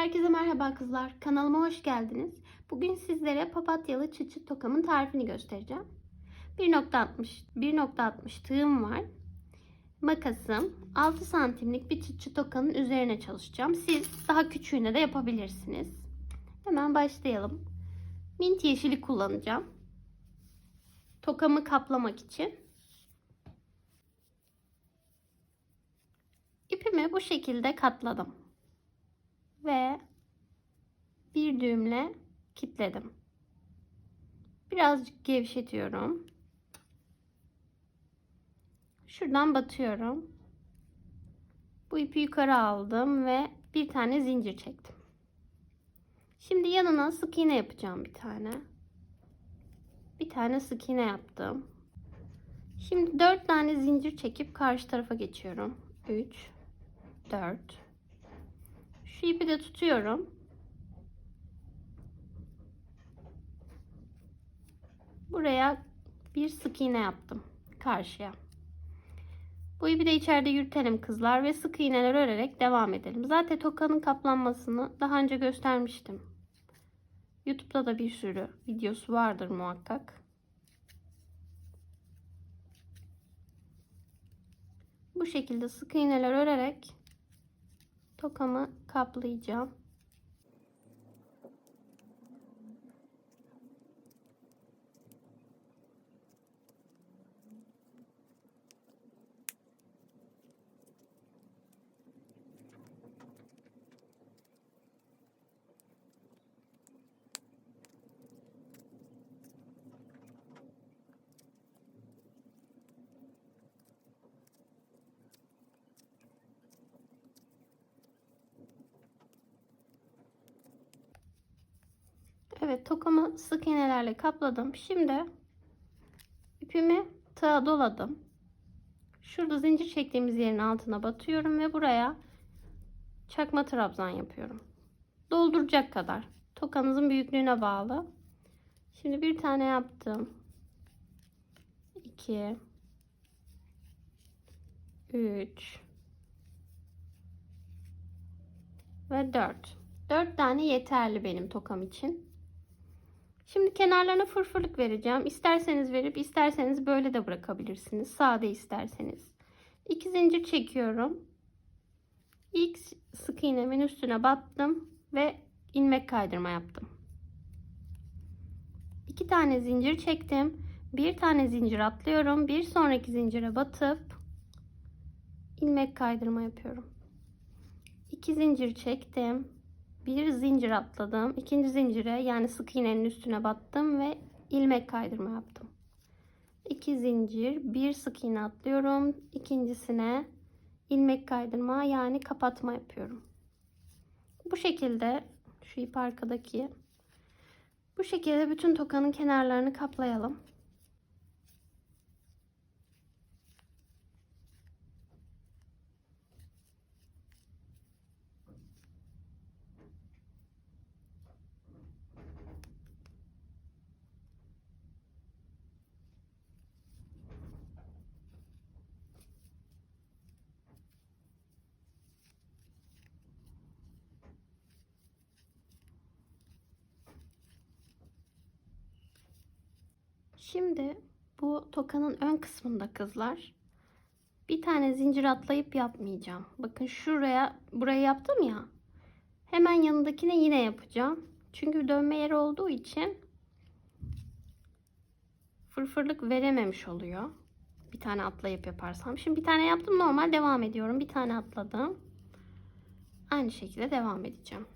Herkese merhaba kızlar. Kanalıma hoş geldiniz. Bugün sizlere papatyalı çıt tokamın tarifini göstereceğim. 1.60 1.60 tığım var. Makasım 6 santimlik bir çıt tokanın üzerine çalışacağım. Siz daha küçüğüne de yapabilirsiniz. Hemen başlayalım. Mint yeşili kullanacağım. Tokamı kaplamak için. İpimi bu şekilde katladım ve bir düğümle kilitledim. Birazcık gevşetiyorum. Şuradan batıyorum. Bu ipi yukarı aldım ve bir tane zincir çektim. Şimdi yanına sık iğne yapacağım bir tane. Bir tane sık iğne yaptım. Şimdi 4 tane zincir çekip karşı tarafa geçiyorum. 3 4 şu ipi de tutuyorum. Buraya bir sık iğne yaptım karşıya. Bu ipi de içeride yürütelim kızlar ve sık iğneler örerek devam edelim. Zaten tokanın kaplanmasını daha önce göstermiştim. YouTube'da da bir sürü videosu vardır muhakkak. Bu şekilde sık iğneler örerek tokamı kaplayacağım. Evet tokamı sık iğnelerle kapladım. Şimdi ipimi tığa doladım. Şurada zincir çektiğimiz yerin altına batıyorum ve buraya çakma trabzan yapıyorum. Dolduracak kadar. Tokanızın büyüklüğüne bağlı. Şimdi bir tane yaptım. 2 3 ve 4. 4 tane yeterli benim tokam için. Şimdi kenarlarına fırfırlık vereceğim. İsterseniz verip isterseniz böyle de bırakabilirsiniz. Sade isterseniz. 2 zincir çekiyorum. İlk sık iğnemin üstüne battım ve ilmek kaydırma yaptım. 2 tane zincir çektim. Bir tane zincir atlıyorum. Bir sonraki zincire batıp ilmek kaydırma yapıyorum. 2 zincir çektim bir zincir atladım. İkinci zincire yani sık iğnenin üstüne battım ve ilmek kaydırma yaptım. İki zincir, bir sık iğne atlıyorum. İkincisine ilmek kaydırma yani kapatma yapıyorum. Bu şekilde şu ip arkadaki bu şekilde bütün tokanın kenarlarını kaplayalım. Şimdi bu tokanın ön kısmında kızlar bir tane zincir atlayıp yapmayacağım. Bakın şuraya burayı yaptım ya. Hemen yanındakine yine yapacağım. Çünkü dönme yeri olduğu için fırfırlık verememiş oluyor. Bir tane atlayıp yaparsam. Şimdi bir tane yaptım normal devam ediyorum. Bir tane atladım. Aynı şekilde devam edeceğim.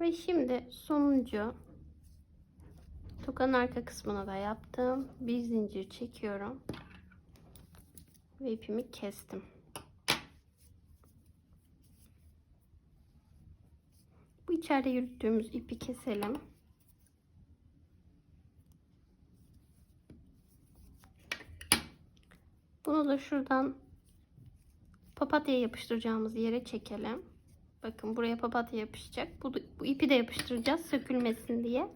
Ve şimdi sonuncu tokanın arka kısmına da yaptım. Bir zincir çekiyorum. Ve ipimi kestim. Bu içeride yürüttüğümüz ipi keselim. Bunu da şuradan papatya yapıştıracağımız yere çekelim. Bakın buraya papatya yapışacak. Bu, bu ipi de yapıştıracağız sökülmesin diye.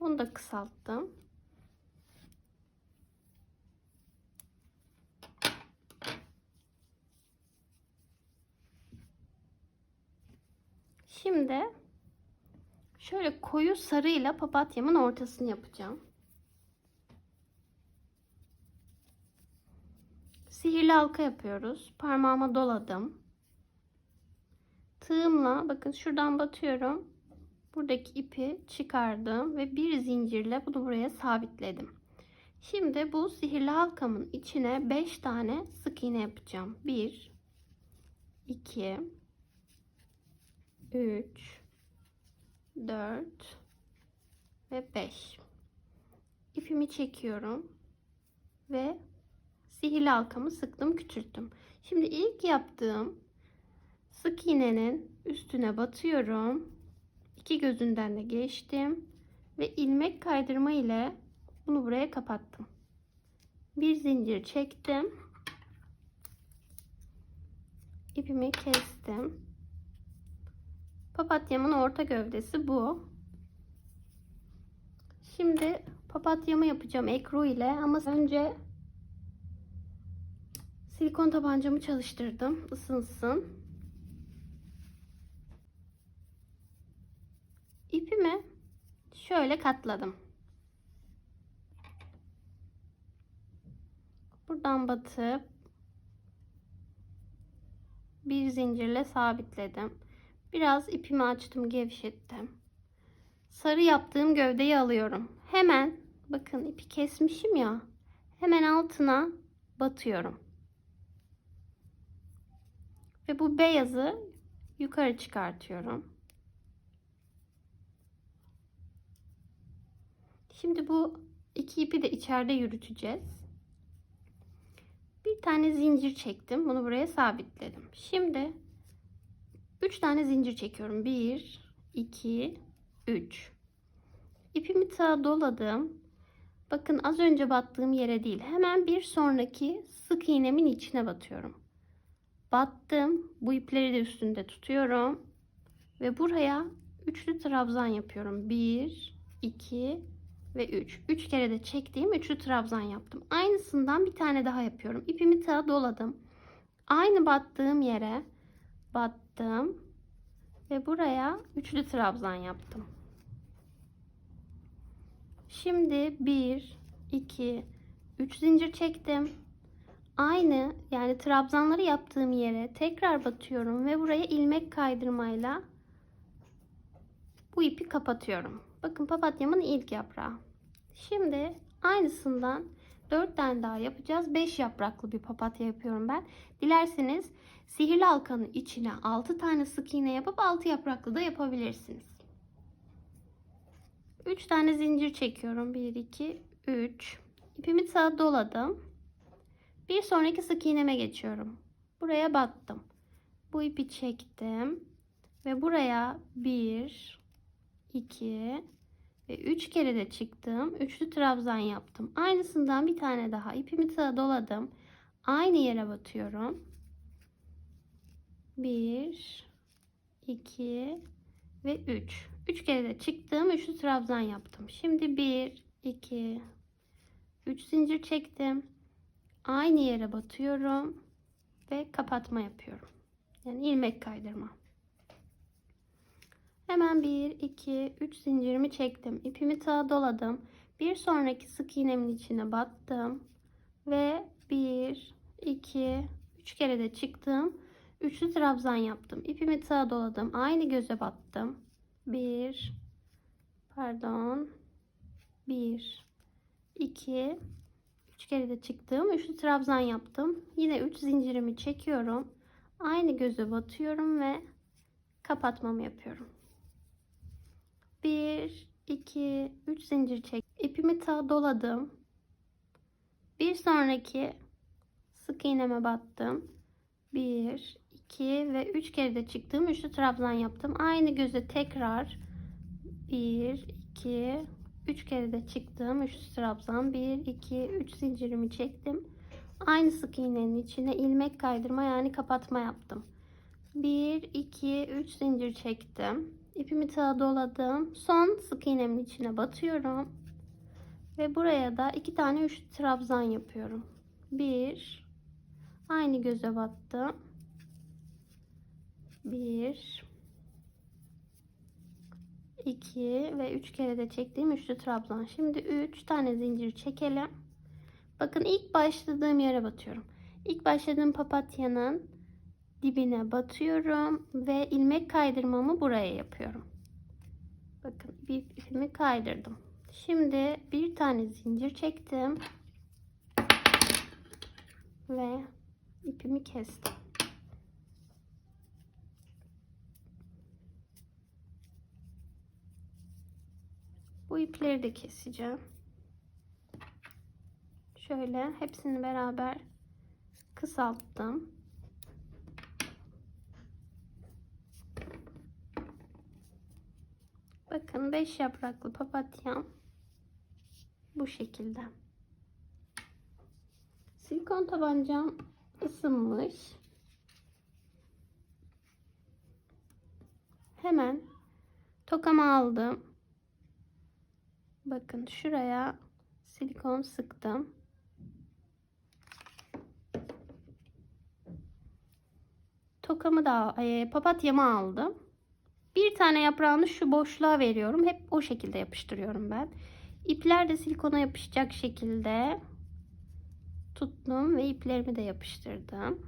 Onu da kısalttım. Şimdi şöyle koyu sarıyla papatyamın ortasını yapacağım. Sihirli halka yapıyoruz. Parmağıma doladım. Tığımla bakın şuradan batıyorum. Buradaki ipi çıkardım ve bir zincirle bunu buraya sabitledim. Şimdi bu sihirli halkamın içine 5 tane sık iğne yapacağım. 1 2 3 4 ve 5. İpimi çekiyorum ve sihirli halkamı sıktım, küçülttüm. Şimdi ilk yaptığım sık iğnenin üstüne batıyorum. İki gözünden de geçtim ve ilmek kaydırma ile bunu buraya kapattım. Bir zincir çektim. İpimi kestim. Papatyamın orta gövdesi bu. Şimdi papatyamı yapacağım ekru ile ama önce silikon tabancamı çalıştırdım ısınsın. İpimi şöyle katladım. Buradan batıp bir zincirle sabitledim. Biraz ipimi açtım, gevşettim. Sarı yaptığım gövdeyi alıyorum. Hemen bakın ipi kesmişim ya. Hemen altına batıyorum. Ve bu beyazı yukarı çıkartıyorum. Şimdi bu iki ipi de içeride yürüteceğiz. Bir tane zincir çektim. Bunu buraya sabitledim. Şimdi 3 tane zincir çekiyorum. 1 2 3 İpimi tığa doladım. Bakın az önce battığım yere değil. Hemen bir sonraki sık iğnemin içine batıyorum. Battım. Bu ipleri de üstünde tutuyorum. Ve buraya üçlü trabzan yapıyorum. 1 2 ve 3. 3 kere de çektiğim üçlü trabzan yaptım. Aynısından bir tane daha yapıyorum. İpimi tığa doladım. Aynı battığım yere battım ve buraya üçlü trabzan yaptım. Şimdi 1 2 3 zincir çektim. Aynı yani trabzanları yaptığım yere tekrar batıyorum ve buraya ilmek kaydırmayla bu ipi kapatıyorum. Bakın papatyamın ilk yaprağı. Şimdi aynısından 4 tane daha yapacağız. 5 yapraklı bir papatya yapıyorum ben. Dilerseniz sihirli halkanın içine 6 tane sık iğne yapıp 6 yapraklı da yapabilirsiniz. 3 tane zincir çekiyorum. 1 2 3. İpimi sağa doladım. Bir sonraki sık iğneme geçiyorum. Buraya battım. Bu ipi çektim ve buraya 1 2 ve 3 kere de çıktım. Üçlü trabzan yaptım. Aynısından bir tane daha ipimi tığa doladım. Aynı yere batıyorum. 1 2 ve 3. 3 kere de çıktım. Üçlü trabzan yaptım. Şimdi 1 2 3 zincir çektim. Aynı yere batıyorum ve kapatma yapıyorum. Yani ilmek kaydırma. Hemen 1, 2, 3 zincirimi çektim. İpimi tığa doladım. Bir sonraki sık iğnemin içine battım. Ve 1, 2, 3 kere de çıktım. Üçlü trabzan yaptım. İpimi tığa doladım. Aynı göze battım. 1, pardon, 1, 2, 3 kere de çıktım. Üçlü trabzan yaptım. Yine 3 zincirimi çekiyorum. Aynı göze batıyorum ve kapatmamı yapıyorum. 1 2 3 zincir çek. İpimi ta doladım. Bir sonraki sık iğneme battım. 1 2 ve 3 kere de çıktım. Üçlü trabzan yaptım. Aynı göze tekrar 1 2 3 kere de çıktım. Üçlü trabzan 1 2 3 zincirimi çektim. Aynı sık iğnenin içine ilmek kaydırma yani kapatma yaptım. 1 2 3 zincir çektim. İpimi tığa doladım. Son sık iğnemin içine batıyorum. Ve buraya da iki tane üçlü trabzan yapıyorum. 1 aynı göze battım. 1 2 ve 3 kere de çektiğim üçlü trabzan. Şimdi 3 tane zincir çekelim. Bakın ilk başladığım yere batıyorum. İlk başladığım papatyanın dibine batıyorum ve ilmek kaydırmamı buraya yapıyorum. Bakın bir ipimi kaydırdım. Şimdi bir tane zincir çektim ve ipimi kestim. Bu ipleri de keseceğim. Şöyle hepsini beraber kısalttım. Bakın 5 yapraklı papatyam bu şekilde. Silikon tabancam ısınmış. Hemen tokamı aldım. Bakın şuraya silikon sıktım. Tokamı da e, papatyamı aldım. Bir tane yaprağını şu boşluğa veriyorum. Hep o şekilde yapıştırıyorum ben. İpler de silikona yapışacak şekilde tuttum ve iplerimi de yapıştırdım.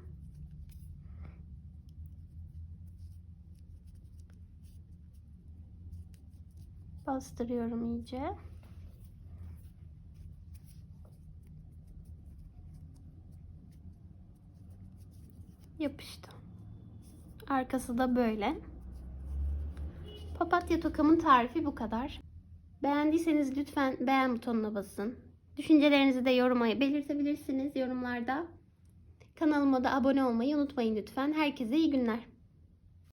Bastırıyorum iyice. Yapıştı. Arkası da böyle. Papatya tokamın tarifi bu kadar. Beğendiyseniz lütfen beğen butonuna basın. Düşüncelerinizi de yoruma belirtebilirsiniz yorumlarda. Kanalıma da abone olmayı unutmayın lütfen. Herkese iyi günler.